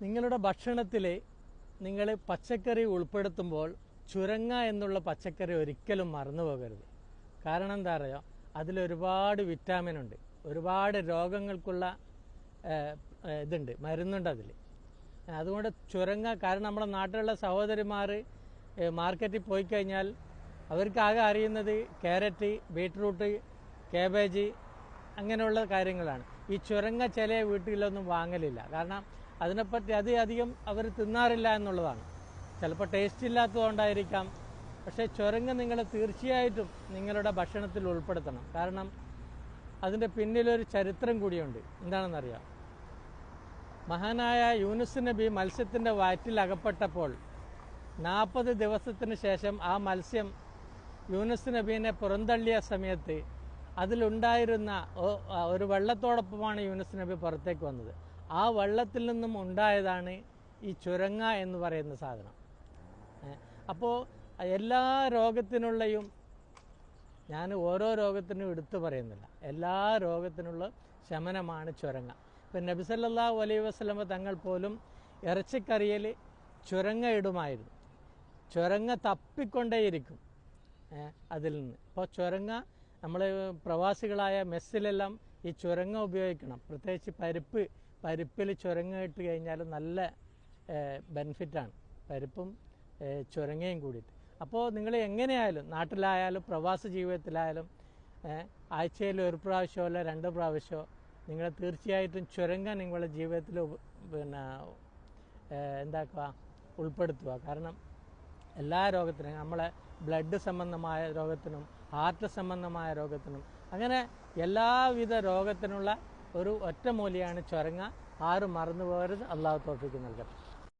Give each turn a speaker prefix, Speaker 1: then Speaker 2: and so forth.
Speaker 1: നിങ്ങളുടെ ഭക്ഷണത്തിൽ നിങ്ങൾ പച്ചക്കറി ഉൾപ്പെടുത്തുമ്പോൾ ചുരങ്ങ എന്നുള്ള പച്ചക്കറി ഒരിക്കലും മറന്നു പോകരുത്. കാരണം എന്താ പറയുക അതിലൊരുപാട് വിറ്റാമിൻ ഉണ്ട്. ഒരുപാട് രോഗങ്ങൾക്കുള്ള ഇതുണ്ട് മരുന്നുണ്ട് അതിൽ. അതുകൊണ്ട് ചുരങ്ങ കാരണം നമ്മുടെ നാട്ടിലുള്ള സഹോദരിമാർ മാർക്കറ്റിൽ പോയി കഴിഞ്ഞാൽ അവർക്കാകെ അറിയുന്നത് ക്യാരറ്റ് ബീട്രൂട്ട് കാബേജ് അങ്ങനെയുള്ള കാര്യങ്ങളാണ്. ഈ ചുരങ്ങ ചില വീട്ടിലൊന്നും വാങ്ങലില്ല. കാരണം അതിനെപ്പറ്റി അത് അധികം അവർ തിന്നാറില്ല എന്നുള്ളതാണ്. ചിലപ്പോൾ ടേസ്റ്റ് ഇല്ലാത്തതുകൊണ്ടായിരിക്കാം. പക്ഷേ ചുരങ്ങ നിങ്ങൾ തീർച്ചയായിട്ടും നിങ്ങളുടെ ഭക്ഷണത്തിൽ ഉൾപ്പെടുത്തണം. കാരണം അതിന്റെ പിന്നിലൊരു ചരിത്രം കൂടിയുണ്ട്. എന്താണെന്നറിയാം? മഹാനായ യൂനുസ് നബി മത്സ്യത്തിന്റെ വയറ്റിൽ അകപ്പെട്ടപ്പോൾ നാൽപ്പത് ദിവസത്തിന് ശേഷം ആ മത്സ്യം യൂനുസ് നബീനെ പുറന്തള്ളിയ സമയത്ത് അതിലുണ്ടായിരുന്ന ഒരു വെള്ളത്തോടൊപ്പമാണ് യൂനുസ് നബി പുറത്തേക്ക് വന്നത്. ആ വള്ളത്തിൽ നിന്നും ഉണ്ടായതാണ് ഈ ചുരങ്ങ എന്ന് പറയുന്ന സാധനം. അപ്പോൾ എല്ലാ രോഗത്തിനുള്ളയും ഞാൻ ഓരോ രോഗത്തിനും എടുത്തു പറയുന്നില്ല. എല്ലാ രോഗത്തിനുള്ള ശമനമാണ് ചുരങ്ങ. ഇപ്പം നബിസല്ലാ സല്ലല്ലാഹു വസ്ലമ തങ്ങൾ പോലും ഇറച്ചിക്കറിയിൽ ചുരങ്ങ ഇടുമായിരുന്നു. ചുരങ്ങ തപ്പിക്കൊണ്ടേയിരിക്കും. അതിൽ നിന്ന്. അപ്പോൾ ചുരങ്ങ നമ്മൾ പ്രവാസികളായ മെസ്സിലെല്ലാം ഈ ചുരങ്ങ ഉപയോഗിക്കണം. പ്രത്യേകിച്ച് പരിപ്പ് പരിപ്പിൽ ചുരങ്ങ ഇട്ട് കഴിഞ്ഞാൽ നല്ല ബെനിഫിറ്റാണ്. പരിപ്പും ചുരങ്ങയും കൂടിയിട്ട്. അപ്പോൾ നിങ്ങൾ എങ്ങനെയായാലും നാട്ടിലായാലും പ്രവാസ ജീവിതത്തിലായാലും ആഴ്ചയിൽ ഒരു പ്രാവശ്യമോ അല്ല രണ്ട് പ്രാവശ്യമോ നിങ്ങൾ തീർച്ചയായിട്ടും ചുരങ്ങ നിങ്ങളുടെ ജീവിതത്തിൽ പിന്നെ എന്താക്കുക ഉൾപ്പെടുത്തുക. കാരണം എല്ലാ രോഗത്തിനും നമ്മളെ ബ്ലഡ് സംബന്ധമായ രോഗത്തിനും ഹാർട്ട് സംബന്ധമായ രോഗത്തിനും. അങ്ങനെ എല്ലാവിധ രോഗത്തിനുള്ള ഒരു ഒറ്റമൂലിയാണ് ചുരങ്ങ. ആരും മറന്നു പോകരുത് അള്ളാഹു തോഫിക്ക് നൽകട്ടെ.